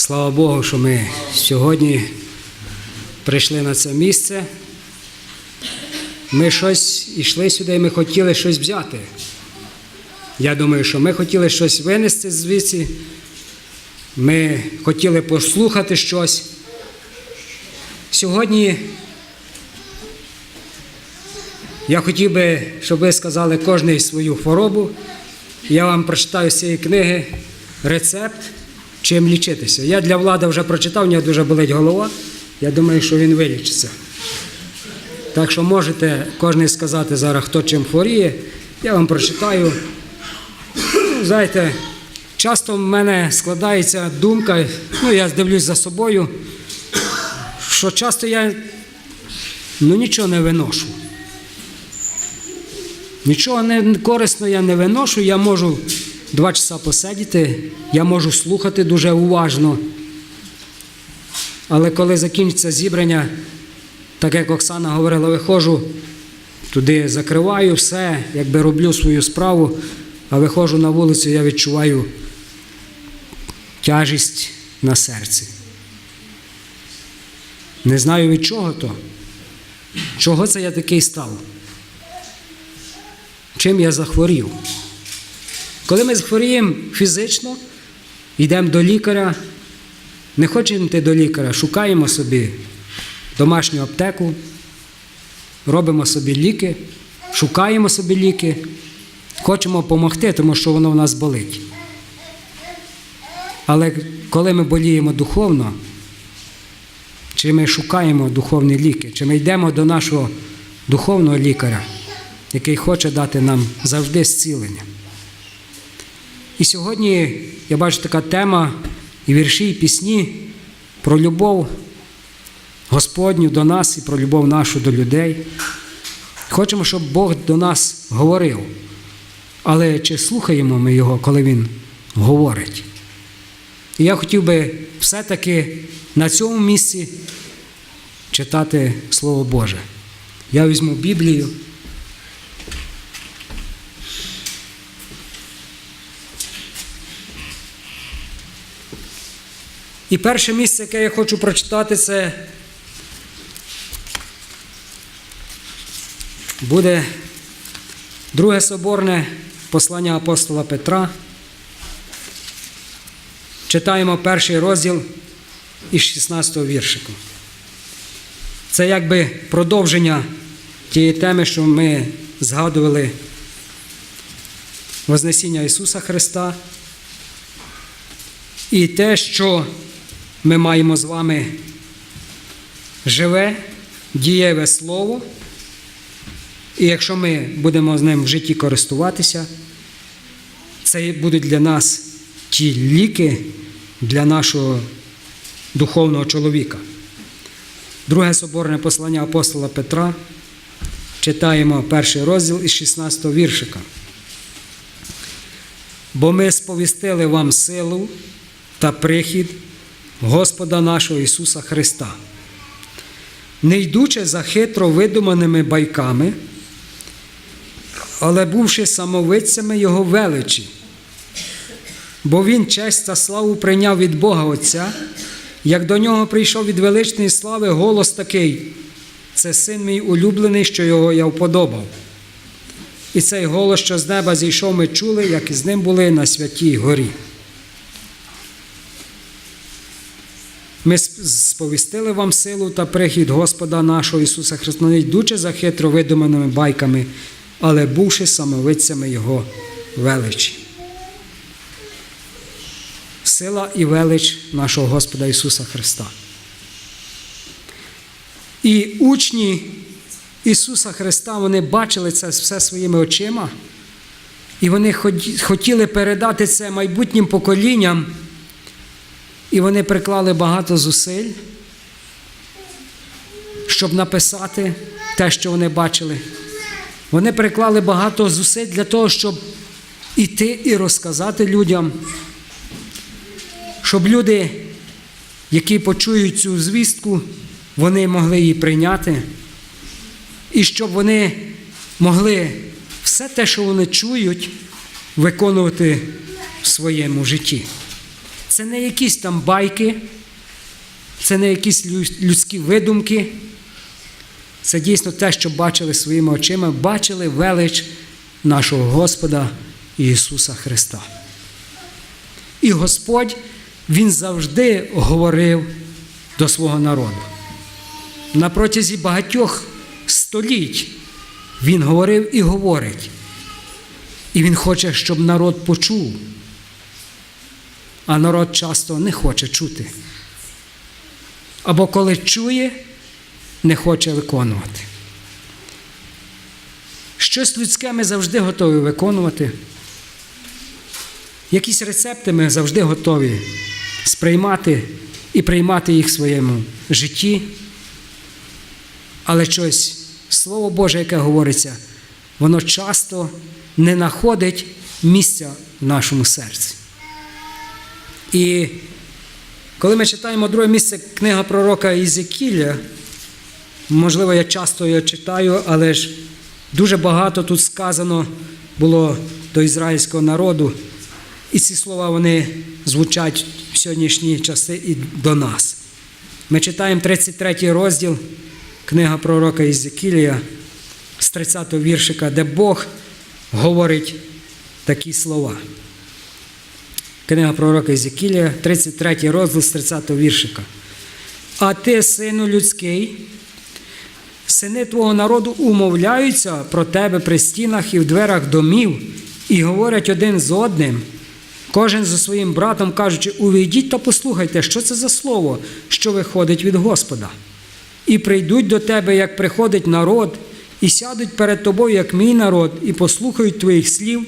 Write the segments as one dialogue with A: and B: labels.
A: Слава Богу, що ми сьогодні прийшли на це місце. Ми щось йшли сюди, і ми хотіли щось взяти. Я думаю, що ми хотіли щось винести звідси. Ми хотіли послухати щось. Сьогодні я хотів би, щоб ви сказали кожний свою хворобу. Я вам прочитаю з цієї книги рецепт, чим лічитися. Я для влади вже прочитав, у нього дуже болить голова. Я думаю, що він вилічиться. Так що можете кожен сказати зараз, хто чим хворіє. Я вам прочитаю. Ну, знаєте, часто в мене складається думка, ну я дивлюсь за собою, що часто я ну, нічого не виношу. Нічого не корисно я не виношу, я можу два часа посидіти, я можу слухати дуже уважно. Але коли закінчиться зібрання, так як Оксана говорила, виходжу, туди закриваю все, якби роблю свою справу, а виходжу на вулицю, я відчуваю тяжість на серці. Не знаю від чого то. Чого це я такий став? Чим я захворів? Коли ми захворіємо фізично, йдемо до лікаря, не хочемо йти до лікаря, шукаємо собі домашню аптеку, робимо собі ліки, шукаємо собі ліки, хочемо допомогти, тому що воно в нас болить. Але коли ми боліємо духовно, чи ми шукаємо духовні ліки, чи ми йдемо до нашого духовного лікаря, який хоче дати нам завжди зцілення. І сьогодні я бачу така тема і вірші, і пісні про любов Господню до нас і про любов нашу до людей. Хочемо, щоб Бог до нас говорив. Але чи слухаємо ми Його, коли Він говорить? І я хотів би все-таки на цьому місці читати Слово Боже. Я візьму Біблію. І перше місце, яке я хочу прочитати, це буде друге соборне послання апостола Петра. Читаємо перший розділ із 16 го віршику. Це якби продовження тієї теми, що ми згадували Вознесіння Ісуса Христа. І те, що ми маємо з вами живе, дієве слово. І якщо ми будемо з ним в житті користуватися, це будуть для нас ті ліки для нашого духовного чоловіка. Друге соборне послання апостола Петра. Читаємо перший розділ із 16 віршика. Бо ми сповістили вам силу та прихід Господа нашого Ісуса Христа, не йдучи за хитро видуманими байками, але бувши самовидцями Його величі, бо Він честь та славу прийняв від Бога Отця, як до нього прийшов від величної слави голос такий: це син мій улюблений, що його я вподобав. І цей голос, що з неба зійшов, ми чули, як із ним були на святій горі. Ми сповістили вам силу та прихід Господа нашого Ісуса Христа, не йдучи за хитро видуманими байками, але бувши самовидцями Його величі. Сила і велич нашого Господа Ісуса Христа. І учні Ісуса Христа вони бачили це все своїми очима, і вони хотіли передати це майбутнім поколінням. І вони приклали багато зусиль, щоб написати те, що вони бачили. Вони приклали багато зусиль для того, щоб іти і розказати людям, щоб люди, які почують цю звістку, вони могли її прийняти, і щоб вони могли все те, що вони чують, виконувати в своєму житті. Це не якісь там байки, це не якісь людські видумки. Це дійсно те, що бачили своїми очима, бачили велич нашого Господа Ісуса Христа. І Господь, Він завжди говорив до свого народу. На протязі багатьох століть Він говорив і говорить. І Він хоче, щоб народ почув. А народ часто не хоче чути. Або коли чує, не хоче виконувати. Щось людське ми завжди готові виконувати. Якісь рецепти ми завжди готові сприймати і приймати їх в своєму житті. Але щось, Слово Боже, яке говориться, воно часто не знаходить місця в нашому серці. І коли ми читаємо друге місце книга пророка Ізекіля, можливо, я часто його читаю, але ж дуже багато тут сказано було до ізраїльського народу. І ці слова вони звучать в сьогоднішні часи і до нас. Ми читаємо 33 розділ, книга пророка Ізекілія з 30 віршика, де Бог говорить такі слова. Книга пророка Ізекілія, 33 розділ з 30 віршика. А ти, сину людський, сини твого народу умовляються про тебе при стінах і в дверах домів, і говорять один з одним, кожен зі своїм братом, кажучи, увійдіть та послухайте, що це за слово, що виходить від Господа. І прийдуть до тебе, як приходить народ, і сядуть перед тобою, як мій народ, і послухають твоїх слів,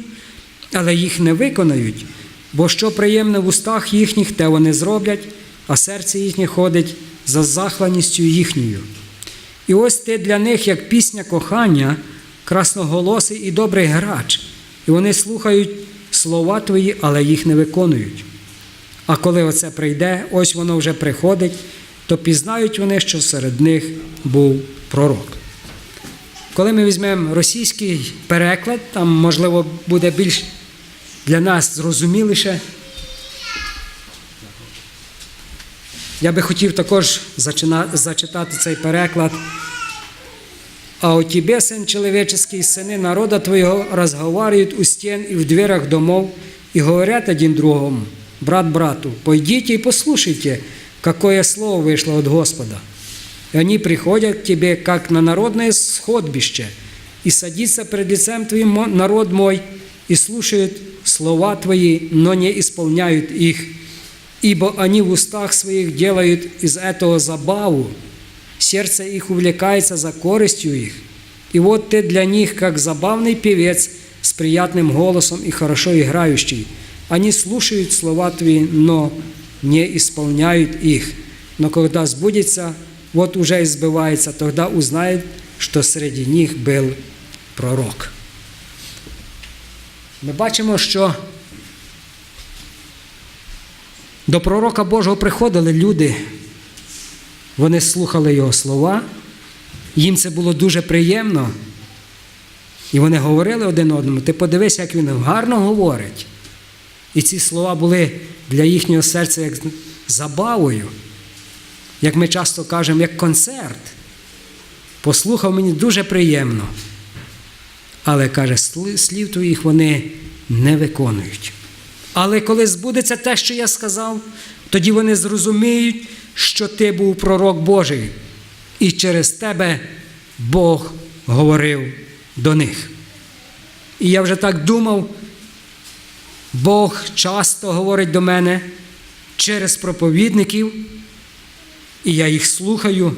A: але їх не виконають, бо що приємне в устах їхніх, те вони зроблять, а серце їхнє ходить за захланістю їхньою. І ось ти для них, як пісня кохання, красноголосий і добрий грач, і вони слухають слова твої, але їх не виконують. А коли оце прийде, ось воно вже приходить, то пізнають вони, що серед них був пророк. Коли ми візьмемо російський переклад, там, можливо, буде більш для нас зрозуміліше. Я би хотів також зачина- зачитати цей переклад. А у тебе, сын человеческий, сыны народа твоего разговаривают у стен и в дверях домов и говорят один другому, брат брату, пойдите и послушайте, какое слово вышло от Господа. И они приходят к тебе, как на народное сходбище, и садится пред лицем твоим мо- народ мой, и слушают слова твои, но не исполняют их, ибо они в устах своих делают из этого забаву, сердце их увлекается за корыстью их. И вот ты для них, как забавный певец с приятным голосом и хорошо играющий. Они слушают слова твои, но не исполняют их. Но когда сбудется, вот уже и сбывается, тогда узнает, что среди них был пророк. Ми бачимо, що до пророка Божого приходили люди, вони слухали його слова, їм це було дуже приємно. І вони говорили один одному, ти подивись, як він гарно говорить. І ці слова були для їхнього серця як забавою, як ми часто кажемо, як концерт. Послухав мені дуже приємно. Але каже, слів твоїх вони не виконують. Але коли збудеться те, що я сказав, тоді вони зрозуміють, що ти був пророк Божий, і через тебе Бог говорив до них. І я вже так думав, Бог часто говорить до мене через проповідників, і я їх слухаю,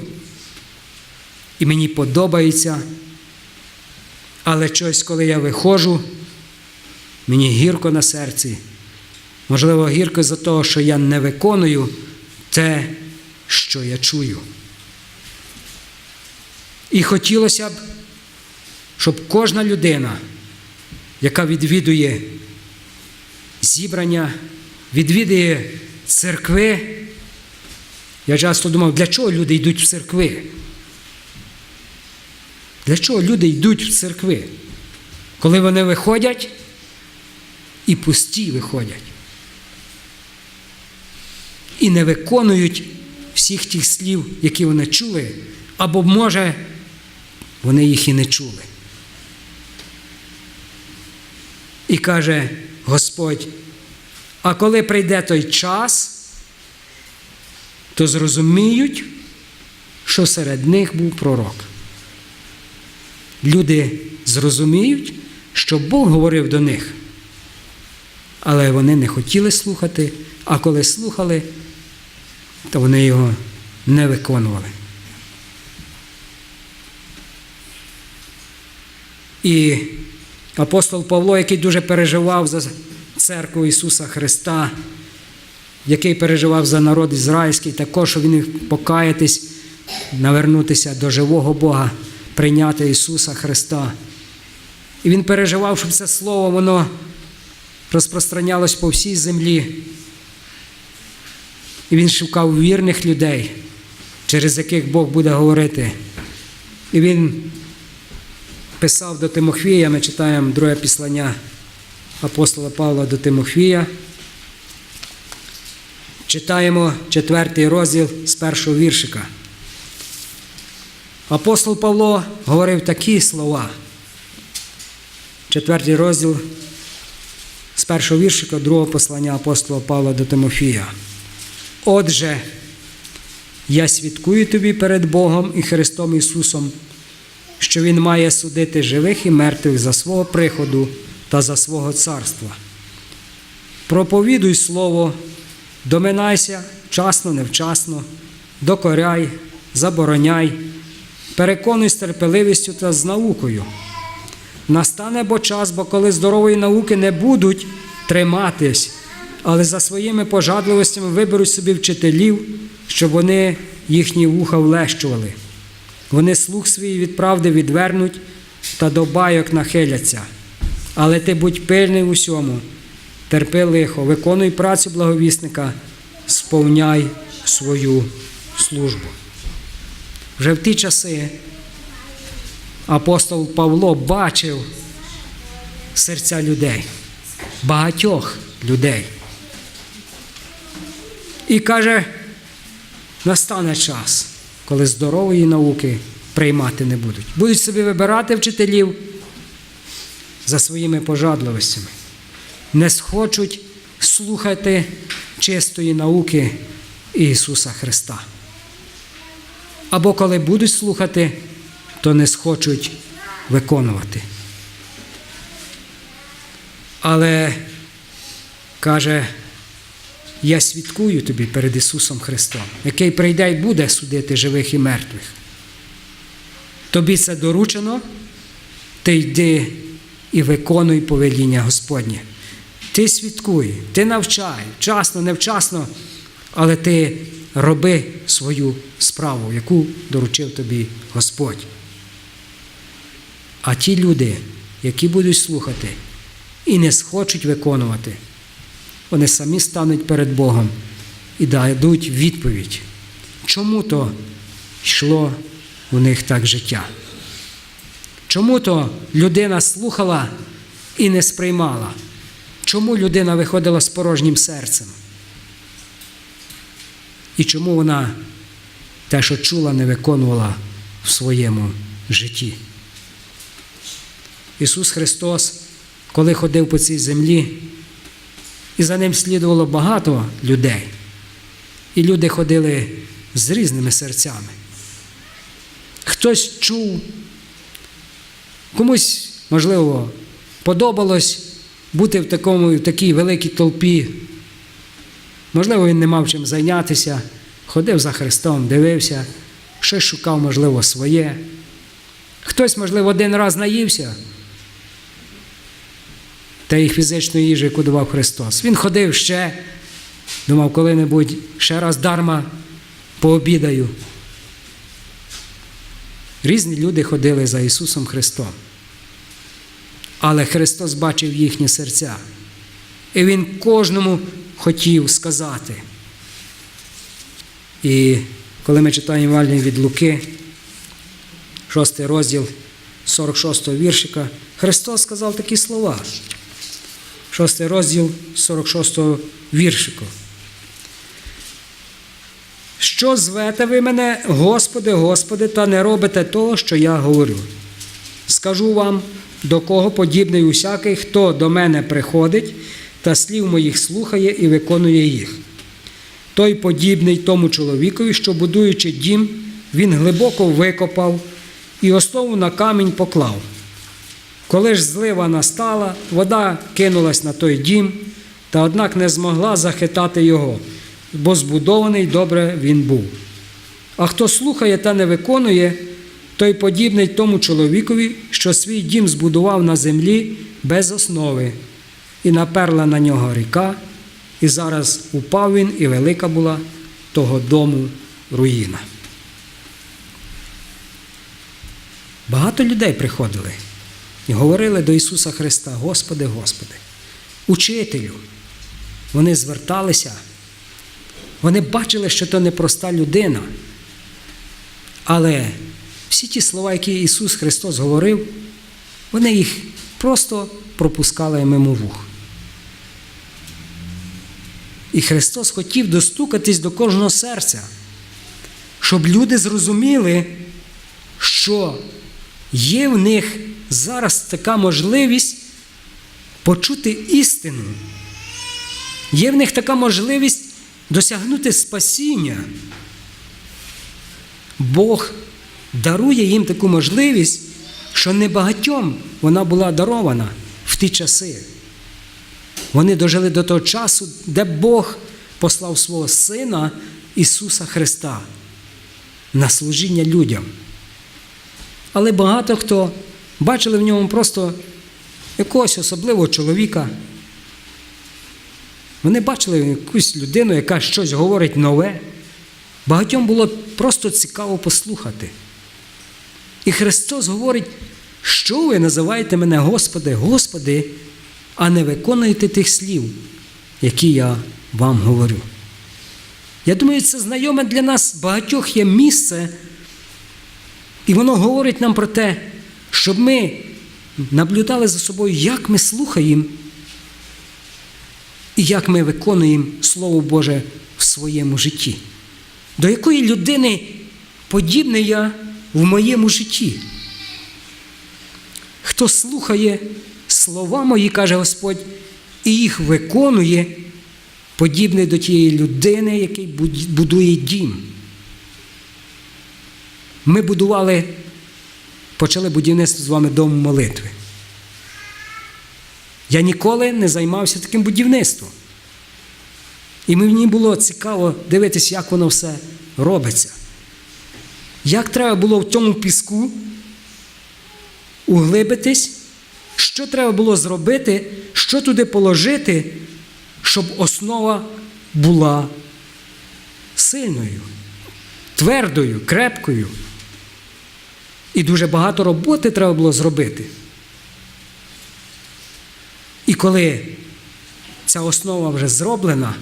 A: і мені подобається. Але щось, коли я виходжу, мені гірко на серці. Можливо, гірко за того, що я не виконую те, що я чую. І хотілося б, щоб кожна людина, яка відвідує зібрання, відвідує церкви, я часто думав, для чого люди йдуть в церкви? Для чого люди йдуть в церкви? Коли вони виходять і пусті виходять. і не виконують всіх тих слів, які вони чули, або, може, вони їх і не чули. І каже Господь, а коли прийде той час, то зрозуміють, що серед них був пророк. Люди зрозуміють, що Бог говорив до них, але вони не хотіли слухати, а коли слухали, то вони його не виконували. І апостол Павло, який дуже переживав за церкву Ісуса Христа, який переживав за народ ізраїльський, також він міг покаятись, навернутися до живого Бога, прийняти Ісуса Христа. І він переживав, щоб це слово воно розпространялось по всій землі. І він шукав вірних людей, через яких Бог буде говорити. І він писав до Тимофія, ми читаємо друге післання апостола Павла до Тимофія. Читаємо четвертий розділ з першого віршика. Апостол Павло говорив такі слова. Четвертий розділ з першого віршика другого послання апостола Павла до Тимофія. Отже, я свідкую тобі перед Богом і Христом Ісусом, що Він має судити живих і мертвих за свого приходу та за свого царства. Проповідуй Слово, доминайся вчасно, невчасно, докоряй, забороняй, переконуй з терпеливістю та з наукою. Настане бо час, бо коли здорової науки не будуть триматись, але за своїми пожадливостями виберуть собі вчителів, щоб вони їхні вуха влещували. Вони слух свій від правди відвернуть та до байок нахиляться. Але ти будь пильний усьому, терпи лихо, виконуй працю благовісника, сповняй свою службу. Вже в ті часи апостол Павло бачив серця людей, багатьох людей. І каже, настане час, коли здорової науки приймати не будуть. Будуть собі вибирати вчителів за своїми пожадливостями. Не схочуть слухати чистої науки Ісуса Христа. Або коли будуть слухати, то не схочуть виконувати. Але каже, я свідкую тобі перед Ісусом Христом, який прийде і буде судити живих і мертвих. Тобі це доручено, ти йди і виконуй повеління Господнє. Ти свідкуй, ти навчай, вчасно, невчасно, але ти роби свою справу, яку доручив тобі Господь. А ті люди, які будуть слухати і не схочуть виконувати, вони самі стануть перед Богом і дадуть відповідь, чому то йшло у них так життя. Чому то людина слухала і не сприймала? Чому людина виходила з порожнім серцем? І чому вона те, що чула, не виконувала в своєму житті? Ісус Христос, коли ходив по цій землі, і за ним слідувало багато людей. І люди ходили з різними серцями. Хтось чув, комусь, можливо, подобалось бути в, такому, в такій великій толпі. Можливо, він не мав чим зайнятися, ходив за Христом, дивився, щось шукав, можливо, своє. Хтось, можливо, один раз наївся та й фізичної їжі, яку давав Христос. Він ходив ще, думав, коли-небудь ще раз дарма пообідаю. Різні люди ходили за Ісусом Христом. Але Христос бачив їхні серця. І Він кожному хотів сказати. І коли ми читаємо Євангеліє від Луки, 6 розділ 46 віршика, Христос сказав такі слова. 6 розділ 46 віршику. Що звете ви мене, Господи, Господи, та не робите того, що я говорю? Скажу вам, до кого подібний усякий, хто до мене приходить та слів моїх слухає і виконує їх. Той подібний тому чоловікові, що, будуючи дім, він глибоко викопав і основу на камінь поклав. Коли ж злива настала, вода кинулась на той дім, та однак не змогла захитати його, бо збудований добре він був. А хто слухає та не виконує, той подібний тому чоловікові, що свій дім збудував на землі без основи, і наперла на нього ріка, і зараз упав він, і велика була того дому руїна. Багато людей приходили і говорили до Ісуса Христа: Господи, Господи, учителю. Вони зверталися, вони бачили, що то непроста людина. Але всі ті слова, які Ісус Христос говорив, вони їх просто пропускали мимо вух. І Христос хотів достукатись до кожного серця, щоб люди зрозуміли, що є в них зараз така можливість почути істину. Є в них така можливість досягнути спасіння. Бог дарує їм таку можливість, що небагатьом вона була дарована в ті часи. Вони дожили до того часу, де Бог послав свого Сина Ісуса Христа на служіння людям. Але багато хто бачили в ньому просто якогось особливого чоловіка. Вони бачили якусь людину, яка щось говорить нове. Багатьом було просто цікаво послухати. І Христос говорить, що ви називаєте мене Господи, Господи, а не виконуєте тих слів, які я вам говорю. Я думаю, це знайоме для нас багатьох є місце, і воно говорить нам про те, щоб ми наблюдали за собою, як ми слухаємо і як ми виконуємо Слово Боже в своєму житті. До якої людини подібний я в моєму житті? Хто слухає слова мої, каже Господь, і їх виконує, подібний до тієї людини, який будує дім. Ми будували, почали будівництво з вами дому молитви. Я ніколи не займався таким будівництвом. І мені було цікаво дивитися, як воно все робиться. Як треба було в тому піску углибитись, що треба було зробити, що туди положити, щоб основа була сильною, твердою, крепкою. І дуже багато роботи треба було зробити. І коли ця основа вже зроблена,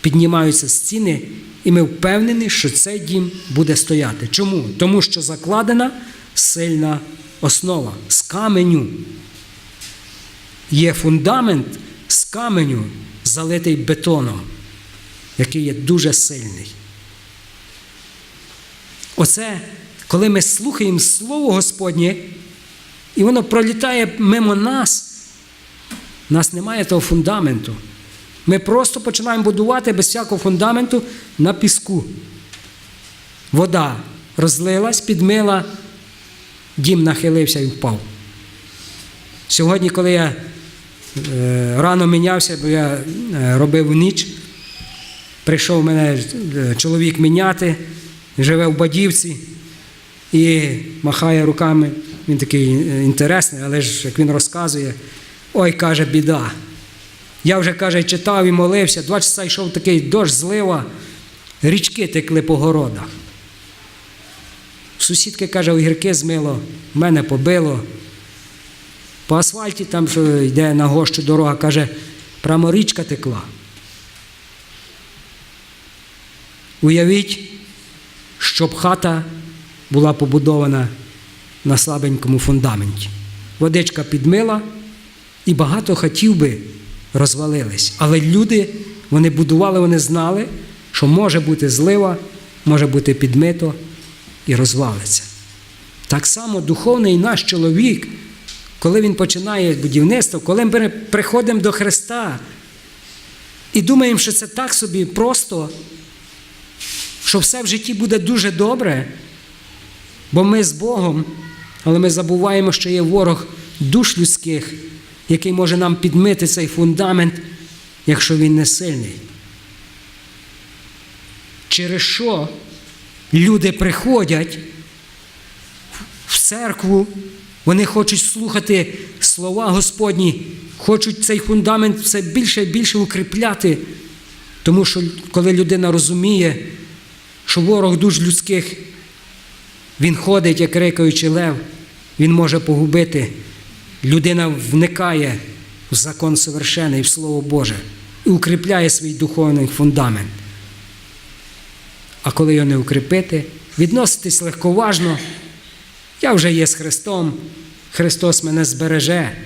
A: піднімаються стіни, і ми впевнені, що цей дім буде стояти. Чому? Тому що закладена сильна основа з каменю. Є фундамент з каменю, залитий бетоном, який є дуже сильний. Оце, коли ми слухаємо Слово Господнє, і воно пролітає мимо нас, у нас немає того фундаменту. Ми просто починаємо будувати без всякого фундаменту на піску. Вода розлилась, підмила, дім нахилився і впав. Сьогодні, коли я е, рано мінявся, бо я е, робив ніч, прийшов мене е, чоловік міняти, живе в Бадівці і махає руками. Він такий інтересний, але ж як він розказує, ой, каже, біда. Я вже, каже, читав і молився, два часа йшов такий дощ, злива, річки текли по городах. Сусідки, каже, огірки змило, мене побило. По асфальті, там, що йде на гощу дорога, каже, прямо річка текла. Уявіть, щоб хата була побудована на слабенькому фундаменті. Водичка підмила, і багато хатів би розвалились. Але люди, вони будували, вони знали, що може бути злива, може бути підмито і розвалиться. Так само духовний наш чоловік, коли він починає будівництво, коли ми приходимо до Христа і думаємо, що це так собі просто, що все в житті буде дуже добре, бо ми з Богом, але ми забуваємо, що є ворог душ людських, який може нам підмити цей фундамент, якщо він не сильний. Через що люди приходять в церкву, вони хочуть слухати слова Господні, хочуть цей фундамент все більше і більше укріпляти. Тому що коли людина розуміє, що ворог душ людських, він ходить, як рикаючий лев, він може погубити. Людина вникає в закон совершений, в Слово Боже, і укріпляє свій духовний фундамент. А коли його не укріпити, відноситись легковажно, я вже є з Христом, Христос мене збереже,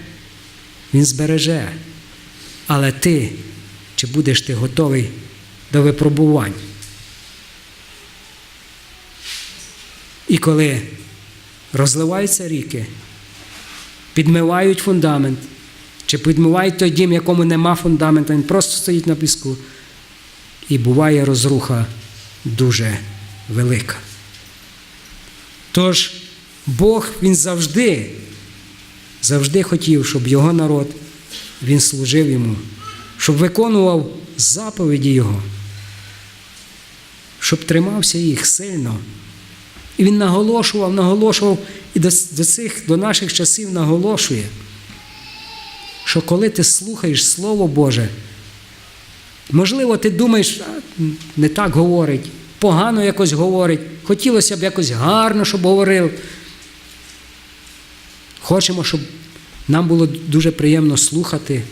A: Він збереже. Але ти, чи будеш ти готовий до випробувань? І коли розливаються ріки, підмивають фундамент, чи підмивають той дім, якому нема фундамента, він просто стоїть на піску, і буває розруха дуже велика. Тож Бог Він завжди, завжди хотів, щоб його народ він служив йому, щоб виконував заповіді Його, щоб тримався їх сильно. І він наголошував, наголошував і до, цих, до наших часів наголошує, що коли ти слухаєш Слово Боже, можливо, ти думаєш, не так говорить, погано якось говорить, хотілося б якось гарно, щоб говорив. Хочемо, щоб нам було дуже приємно слухати.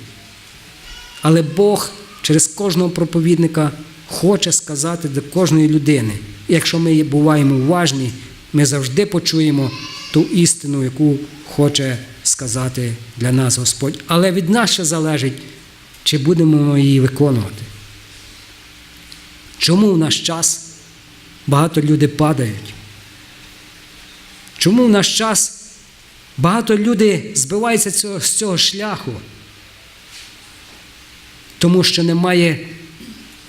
A: Але Бог через кожного проповідника хоче сказати до кожної людини. І якщо ми буваємо уважні, ми завжди почуємо ту істину, яку хоче сказати для нас Господь. Але від нас ще залежить, чи будемо ми її виконувати. Чому в наш час багато людей падають? Чому в наш час багато людей збиваються з цього шляху? Тому що немає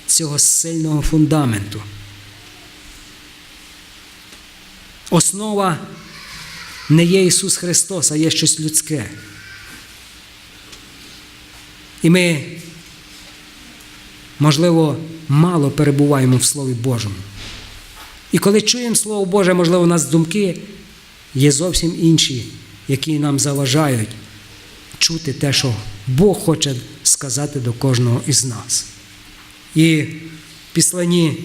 A: цього сильного фундаменту. Основа не є Ісус Христос, а є щось людське. І ми, можливо, мало перебуваємо в Слові Божому. І коли чуємо Слово Боже, можливо, у нас думки є зовсім інші, які нам заважають чути те, що Бог хоче сказати до кожного із нас. І в післанні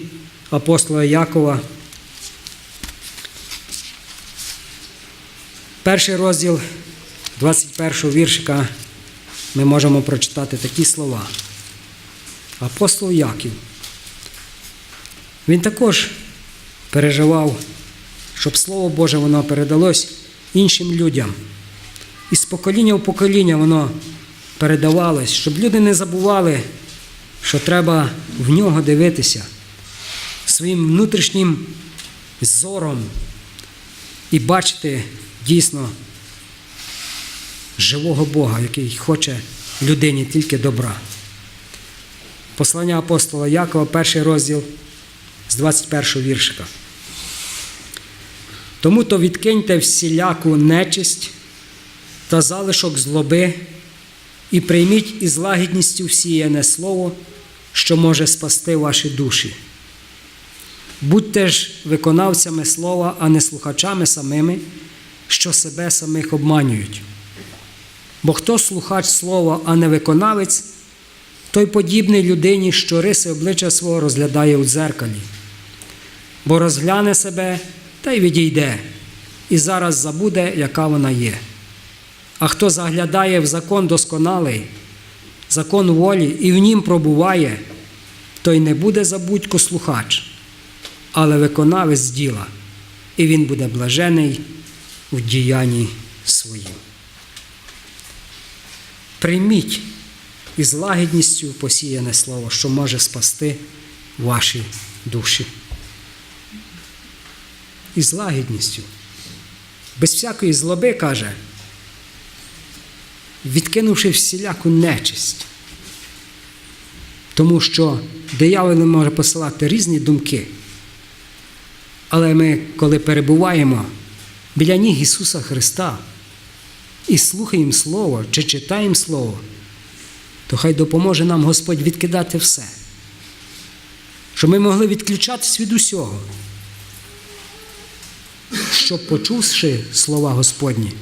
A: апостола Якова, перший розділ 21 віршика, ми можемо прочитати такі слова. Апостол Яків. Він також переживав, щоб Слово Боже воно передалось іншим людям. І з покоління в покоління воно передавалось, щоб люди не забували, що треба в нього дивитися своїм внутрішнім зором і бачити дійсно живого Бога, який хоче людині тільки добра. Послання апостола Якова, перший розділ з 21 віршика. Тому то відкиньте всіляку нечисть та залишок злоби і прийміть із лагідністю всіяне слово, що може спасти ваші душі. Будьте ж виконавцями слова, а не слухачами самими, що себе самих обманюють. Бо хто слухач слова, а не виконавець, той подібний людині, що риси обличчя свого розглядає у дзеркалі, бо розгляне себе та й відійде, і зараз забуде, яка вона є. А хто заглядає в закон досконалий, закон волі і в нім пробуває, той не буде забудько слухач, але виконавець діла, і він буде блажений у діянні своїм. Прийміть із лагідністю посіяне слово, що може спасти ваші душі. І з лагідністю, без всякої злоби, каже, відкинувши всіляку нечисть. Тому що диявол може посилати різні думки. Але ми, коли перебуваємо біля ніг Ісуса Христа і слухаємо Слово чи читаємо Слово, то хай допоможе нам Господь відкидати все, щоб ми могли відключатись від усього, щоб, почувши слова Господні,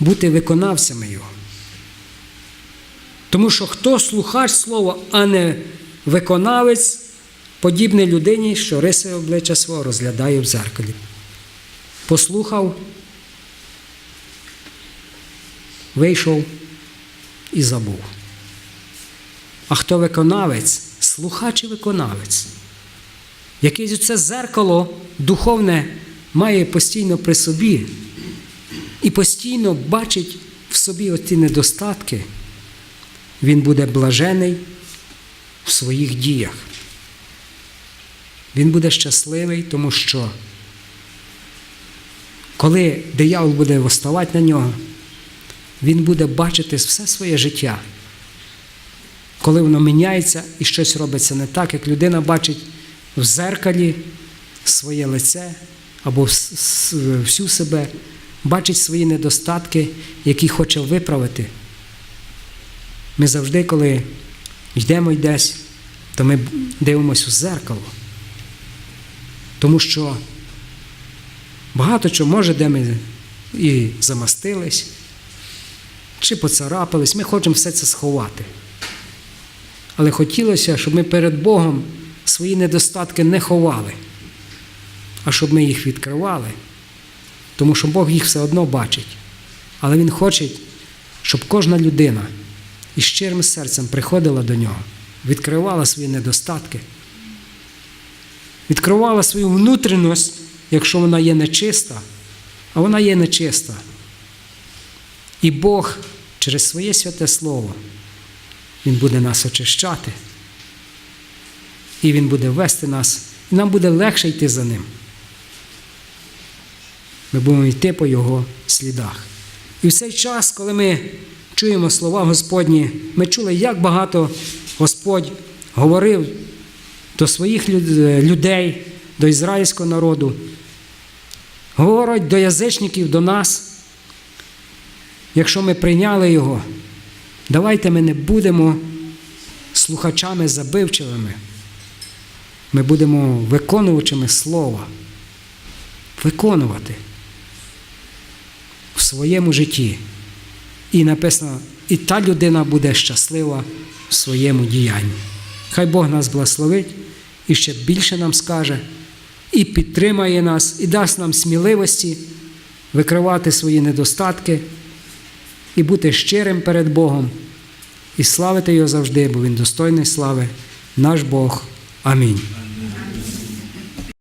A: бути виконавцями Його. Тому що хто слухач слова, а не виконавець, подібний людині, що риси обличчя свого розглядає в зеркалі. Послухав, вийшов і забув. А хто виконавець, слухач і виконавець, який це зеркало духовне має постійно при собі і постійно бачить в собі оці недостатки, він буде блажений в своїх діях. Він буде щасливий, тому що коли диявол буде восставати на нього, він буде бачити все своє життя. Коли воно міняється і щось робиться не так, як людина бачить в зеркалі своє лице або всю себе, бачить свої недостатки, які хоче виправити. Ми завжди, коли йдемо десь, то ми дивимося у зеркало. Тому що багато чого може, де ми і замастились, чи поцарапались, ми хочемо все це сховати. Але хотілося, щоб ми перед Богом свої недостатки не ховали, а щоб ми їх відкривали, тому що Бог їх все одно бачить. Але Він хоче, щоб кожна людина із щирим серцем приходила до нього, відкривала свої недостатки відкривала свою внутрішність, якщо вона є нечиста, а вона є нечиста. І Бог через своє святе Слово, Він буде нас очищати, і Він буде вести нас, і нам буде легше йти за Ним. Ми будемо йти по Його слідах. І в цей час, коли ми чуємо слова Господні, ми чули, як багато Господь говорив до своїх людей, до ізраїльського народу, говорить до язичників, до нас. Якщо ми прийняли Його, давайте ми не будемо слухачами забивчивими. Ми будемо виконувачами слова, виконувати своєму житті. І написано, і та людина буде щаслива в своєму діянні. Хай Бог нас благословить і ще більше нам скаже, і підтримає нас, і дасть нам сміливості викривати свої недостатки і бути щирим перед Богом, і славити Його завжди, бо Він достойний слави, наш Бог. Амінь.